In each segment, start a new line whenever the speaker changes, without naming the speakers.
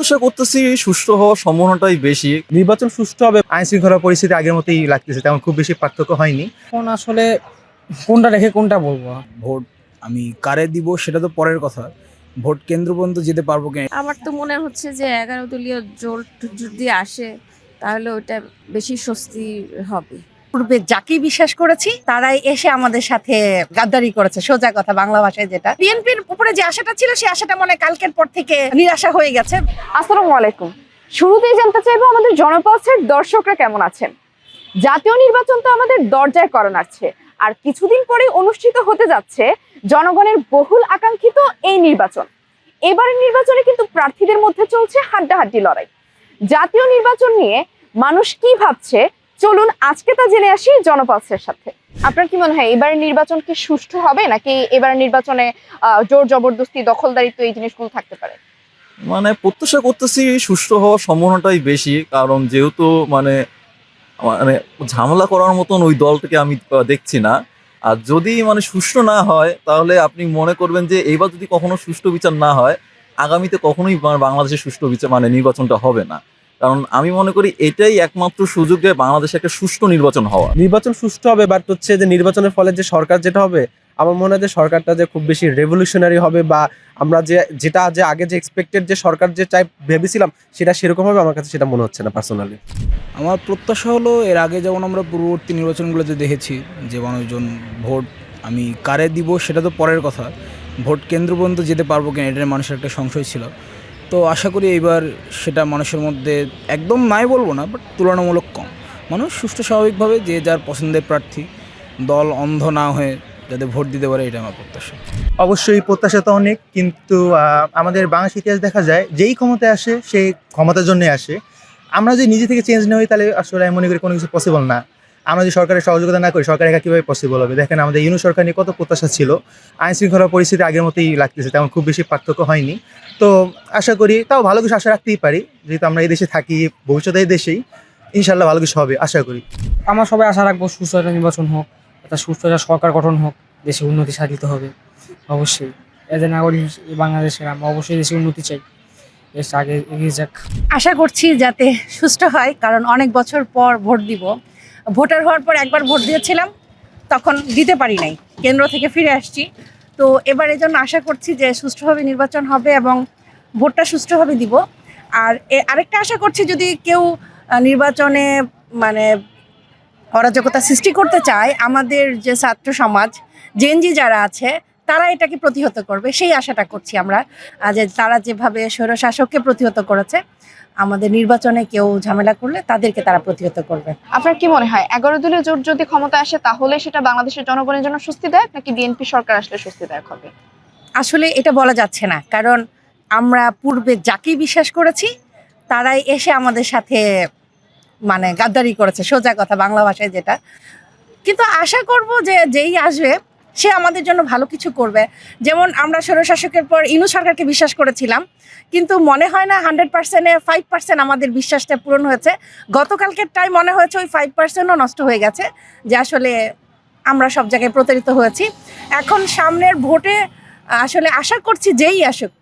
প্রত্যাশা করতেছি সুষ্ঠু হওয়ার সম্ভাবনাটাই বেশি।
নির্বাচন সুষ্ঠু হবে আইন শৃঙ্খলা পরিস্থিতি আগের মতোই লাগতেছে তেমন খুব বেশি পার্থক্য হয়নি।
এখন আসলে কোনটা রেখে কোনটা বলব?
ভোট আমি কারে দিব সেটা তো পরের কথা। ভোট কেন্দ্র পর্যন্ত যেতে পারব কিনা?
আমার তো মনে হচ্ছে যে এগারো দলীয় জোট যদি আসে তাহলে ওটা বেশি স্বস্তি হবে।
পূর্বে যাকেই বিশ্বাস করেছি, তারাই এসে আমাদের সাথে গাদ্দারি করেছে, সোজা কথা বাংলা ভাষায় যেটা। বিএনপির উপরে যে আশাটা ছিল, সেই আশাটা মনে কালকের পর থেকে নিরাশা হয়ে গেছে।
আসসালামু আলাইকুম। শুরুতেই জানতে চাইব, আমাদের জনপথের দর্শকরা কেমন আছেন? জাতীয় নির্বাচন তো আমাদের দরজায় করান আসছে, আর কিছুদিন পরে অনুষ্ঠিত হতে যাচ্ছে জনগণের বহুল আকাঙ্ক্ষিত এই নির্বাচন। এবারের নির্বাচনে কিন্তু প্রার্থীদের মধ্যে চলছে হাড্ডাহাড্ডি লড়াই। জাতীয় নির্বাচন নিয়ে মানুষ কি ভাবছে চলুন আজকে তা জেনে আসি জনপথের সাথে। আপনার কি মনে হয় এবারের নির্বাচন কি সুষ্ঠু হবে নাকি এবারের নির্বাচনে জোর জবরদস্তি, দখলদারিত্ব এই জিনিসগুলো থাকতে পারে?
মানে প্রত্যাশা করতেছি সুষ্ঠু হওয়ার সম্ভাবনাটাই বেশি, কারণ যেহেতু মানে মানে ঝামেলা করার মতন ওই দলটাকে আমি দেখছি না। আর যদি মানে সুষ্ঠু না হয়, তাহলে আপনি মনে করবেন যে এইবার যদি কখনো সুষ্ঠু বিচার না হয়, আগামীতে কখনোই বাংলাদেশে সুষ্ঠু বিচার মানে নির্বাচনটা হবে না। কারণ আমি মনে করি এটাই একমাত্র সুযোগ যে বাংলাদেশে একটা সুষ্ঠু নির্বাচন হওয়া
নির্বাচন সুষ্ঠু হবে বাট হচ্ছে যে নির্বাচনের ফলে যে সরকার যেটা হবে আমার মনে হয় যে সরকারটা যে খুব বেশি রেভলিউশনারি হবে বা আমরা যে যেটা যে আগে যে এক্সপেক্টেড যে সরকার যে চাই ভেবেছিলাম সেটা সেরকম হবে আমার কাছে সেটা মনে হচ্ছে না পার্সোনালি
আমার প্রত্যাশা হলো এর আগে যেমন আমরা পূর্ববর্তী নির্বাচনগুলোতে দেখেছি যে মানুষজন ভোট আমি কারে দিব সেটা তো পরের কথা ভোট কেন্দ্র পর্যন্ত যেতে পারব কিনা এটার মানুষের একটা সংশয় ছিল। তো আশা করি এইবার সেটা মানুষের মধ্যে একদম নাই বলব না বাট তুলনামূলক কম। মানুষ সুষ্ঠু স্বাভাবিকভাবে যে যার পছন্দের প্রার্থী, দল অন্ধ না হয়ে যাতে ভোট দিতে পারে এটা আমার প্রত্যাশা।
অবশ্যই প্রত্যাশা তো অনেক, কিন্তু আমাদের বাংলাদেশ ইতিহাস দেখা যায়, যেই ক্ষমতায় আসে, সেই ক্ষমতার জন্যে আসে। আমরা যদি নিজে থেকে চেঞ্জ না হই, তাহলে আসলে আমি মনে করি কোনো কিছু পসিবল না। আমরা যদি সরকারের সহযোগিতা না করি সরকার একা কীভাবে পসিবল হবে? দেখেন আমাদের ইউনু সরকার নিয়ে কত প্রত্যাশা ছিল। আইন শৃঙ্খলা পরিস্থিতি আগের মতোই লাগতেছে তেমন খুব বেশি পার্থক্য হয়নি। তো আশা করি তাও ভালো কিছু আশা রাখতেই পারি যেহেতু আমরা এই দেশে থাকি ভবিষ্যতে এই দেশেই ইনশাল্লাহ ভালো কিছু হবে আশা করি।
আমরা সবাই আশা রাখব সুস্থ একটা নির্বাচন হোক একটা সুস্থ একটা সরকার গঠন হোক দেশে উন্নতি সাধিত হবে অবশ্যই। এজ এ নাগরিক বাংলাদেশের আমরা অবশ্যই দেশে উন্নতি চাই। আগে এগিয়ে যাক।
আশা করছি যাতে সুস্থ হয় কারণ অনেক বছর পর ভোট দিব। ভোটার হওয়ার পর একবার ভোট দিয়েছিলাম, তখন দিতে পারি নাই, কেন্দ্র থেকে ফিরে আসছি। তো এবার এজন্য জন্য আশা করছি যে সুষ্ঠুভাবে নির্বাচন হবে এবং ভোটটা সুষ্ঠুভাবে দিব। আর এ- আরেকটা আশা করছি যদি কেউ নির্বাচনে মানে অরাজকতা সৃষ্টি করতে চায়, আমাদের যে ছাত্র সমাজ জেনজি যারা আছে তারা এটাকে প্রতিহত করবে সেই আশাটা করছি আমরা যে তারা যেভাবে স্বৈরশাসককে প্রতিহত করেছে আমাদের নির্বাচনে কেউ ঝামেলা করলে তাদেরকে তারা প্রতিহত করবে।
আপনার কি মনে হয় এগারো দলীয় জোট যদি ক্ষমতা আসে তাহলে সেটা বাংলাদেশের জনগণের জন্য স্বস্তিদায়ক নাকি বিএনপি সরকার আসলে স্বস্তিদায়ক হবে?
আসলে এটা বলা যাচ্ছে না কারণ আমরা পূর্বে যাকেই বিশ্বাস করেছি তারাই এসে আমাদের সাথে মানে গাদ্দারি করেছে সোজা কথা বাংলা ভাষায় যেটা। কিন্তু আশা করব যে যেই আসবে সে আমাদের জন্য ভালো কিছু করবে। যেমন আমরা স্বৈরশাসকের পর ইনু সরকারকে বিশ্বাস করেছিলাম, কিন্তু মনে হয় না হান্ড্রেড পার্সেন্টে ফাইভ পার্সেন্ট আমাদের বিশ্বাসটা পূরণ হয়েছে। গতকালকের টাইম মনে হয়েছে ওই ফাইভ পার্সেন্টও নষ্ট হয়ে গেছে, যে আসলে আমরা সব জায়গায় প্রতারিত হয়েছি। এখন সামনের ভোটে আসলে আশা করছি যেই আসুক,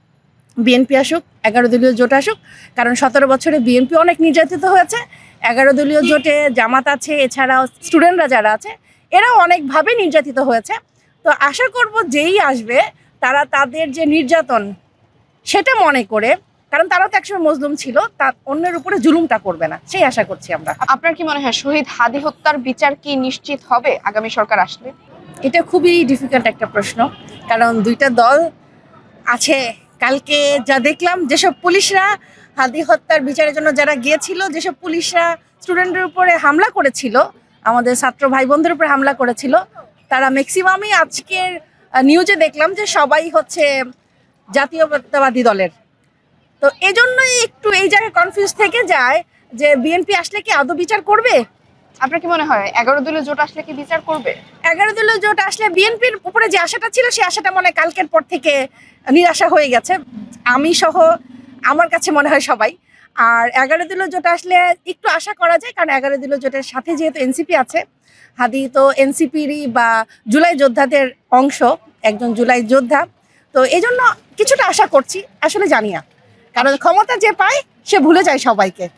বিএনপি আসুক, এগারো দলীয় জোট আসুক, কারণ সতেরো বছরে বিএনপি অনেক নির্যাতিত হয়েছে। এগারো দলীয় জোটে জামাত আছে, এছাড়াও স্টুডেন্টরা যারা আছে, এরাও অনেকভাবে নির্যাতিত হয়েছে। তো আশা করব যেই আসবে তারা তাদের যে নির্যাতন সেটা মনে করে কারণ তারা তো একসময় মজলুম ছিল তা অন্যের উপরে জুলুমটা করবে না সেই আশা করছি আমরা।
আপনার কি মনে হয় শহীদ হাদি হত্যার বিচার কি নিশ্চিত হবে আগামী সরকার আসলে?
এটা খুবই ডিফিকাল্ট একটা প্রশ্ন কারণ দুইটা দল আছে কালকে যা দেখলাম যেসব পুলিশরা হাদি হত্যার বিচারের জন্য যারা গিয়েছিল যেসব পুলিশরা স্টুডেন্টের উপরে হামলা করেছিল আমাদের ছাত্র ভাই বোনদের উপরে হামলা করেছিল তারা ম্যাক্সিমামই আজকের নিউজে দেখলাম যে সবাই হচ্ছে জাতীয়তাবাদী দলের। তো এজন্যই একটু এই জায়গায় কনফিউজ থেকে যায় যে বিএনপি আসলে কি আদৌ বিচার করবে?
আপনার কি মনে হয় এগারো দলীয় জোট আসলে কি বিচার করবে?
এগারো দলীয় জোট আসলে বিএনপির উপরে যে আশাটা ছিল সেই আশাটা মনে কালকের পর থেকে নিরাশা হয়ে গেছে। আমি সহ আমার কাছে মনে হয় সবাই। আর এগারো দিলো জোট আসলে একটু আশা করা যায়, কারণ এগারো দিল জোটের সাথে যেহেতু এনসিপি আছে, হাদি তো এনসিপিরই বা জুলাই যোদ্ধাদের অংশ, একজন জুলাই যোদ্ধা। তো এই জন্য কিছুটা আশা করছি, আসলে জানি না। কারণ ক্ষমতা যে পায়, সে ভুলে যায় সবাইকে।